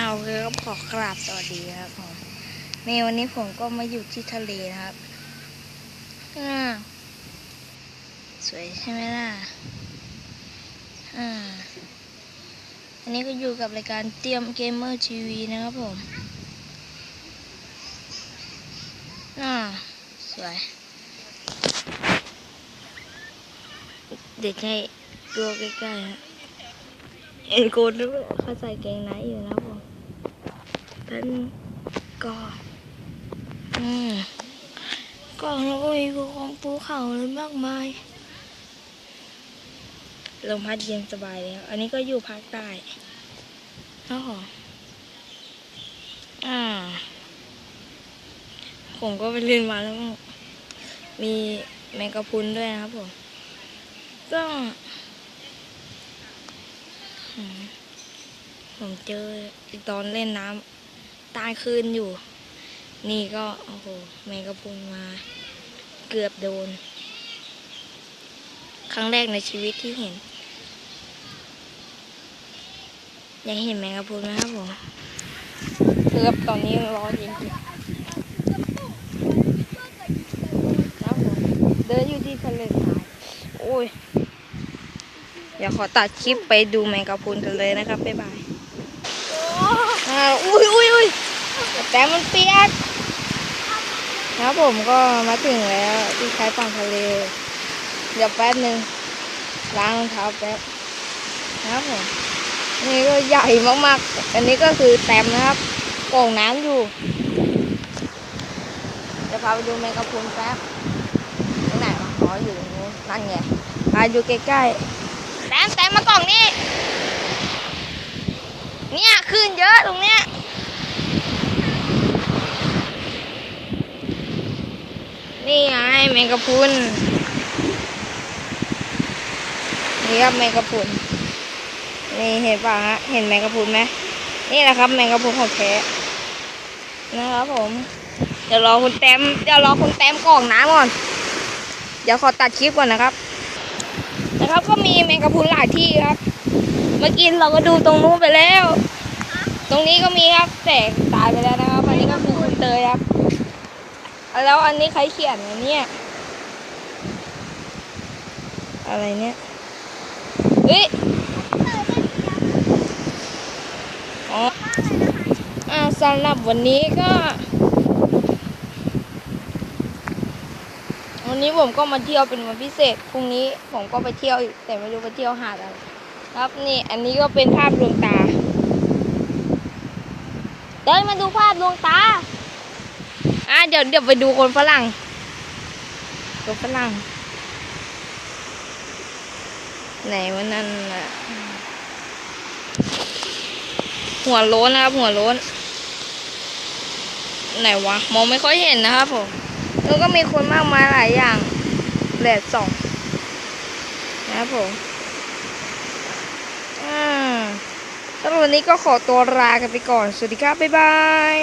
เอาคือก็ขอกราบสวัสดีครับผมนี่วันนี้ผมก็มาอยู่ที่ทะเลนะครับอ่าสวยใช่ไหมล่ะอ่าอันนี้ก็อยู่กับรายการเตรียมเกมเมอร์ทีวีนะครับผมอ่าสวย เด็กให้ดูใกล้ๆฮะเอ็นโกนหรือเปล่าเขาใส่เกงในอยู่นะ เป็นก็อืมก่อนแล้วก็มีภูของภูเขาเลยมากมายลมพัดเย็นสบายเลยครับอันนี้ก็อยู่ภาคใต้โอ้โหอ่า ผมก็ไปเรียนมาแล้ว มีแมงกะพรุนด้วยนะครับผม ก็อืมผมเจอตอนเล่นน้ำ ตายคืนอยู่ นี่ก็ โอ้โห แมงกะพรุนมา เกือบโดน ครั้งแรกในชีวิตที่เห็นอยากเห็นแมงกะพรุนไหมครับผมคือกับตอนนี้ร้อนจริงๆครับผมเดินอยู่ที่ทะเลทรายโอ้ยเดี๋ยวขอตัดคลิปไปดูแมงกะพรุนกันเลยนะครับบ๊ายบายอ่าอุ้ยอุ้ยอุ้ย แต่มันเปียกนะครับผมก็มาถึงแล้วที่ชายฝั่งทะเล เดี๋ยวแป๊บหนึ่งล้างรองเท้าแป๊บนะครับผมนี่ก็ใหญ่มากๆ อันนี้ก็คือแต้มนะครับโป่งน้ำอยู่ จะพาไปดูแมงกะพรุนแป๊บที่ไหนวะอ๋ออยู่ตรงนู้นนั่นไงพาอยู่ใกล้ๆแต้มแต้มมากล่องนี่เนี่ยขึ้นเยอะตรงเนี้ย นี่ไงแมงกะพรุนนี่ครับแมงกะพรุนนี่เห็นป่ะฮะเห็นแมงกะพรุนไหมนี่แหละครับแมงกะพรุนของแท้นะครับผมเดี๋ยวรอคุณแต้มเดี๋ยวรอคุณแต้มกรอกน้ำก่อน เดี๋ยวขอตัดคลิปก่อนนะครับ นะครับก็มีแมงกะพรุนหลายที่ครับ เมื่อกี้เราก็ดูตรงนู้นไปแล้ว ตรงนี้ก็มีครับแต่ตายไปแล้วนะครับอันนี้ก็คือคุณเตยครับ แล้วอันนี้ใครเขียนเนี่ยอะไรเนี่ยเฮ้ยอ๋อสำหรับวันนี้ก็ วันนี้ผมก็มาเที่ยวเป็นวันพิเศษ พรุ่งนี้ผมก็ไปเที่ยวอีก แต่ไม่รู้ไปเที่ยวหาดอะไร ครับนี่อันนี้ก็เป็นภาพดวงตา เดินมาดูภาพดวงตา อะเดี๋ยวเดี๋ยวไปดูคนฝรั่งคนฝรั่ง ไหนวันนั้นน่ะหัวโล้นนะครับ หัวโล้น ไหนวะ มองไม่ค่อยเห็นนะครับผมแล้วก็มีคนมากมายหลายอย่างแดดส่องนะครับผมอ่าสำหรับวันนี้ก็ขอตัวลากันไปก่อน สวัสดีครับ บ๊ายบาย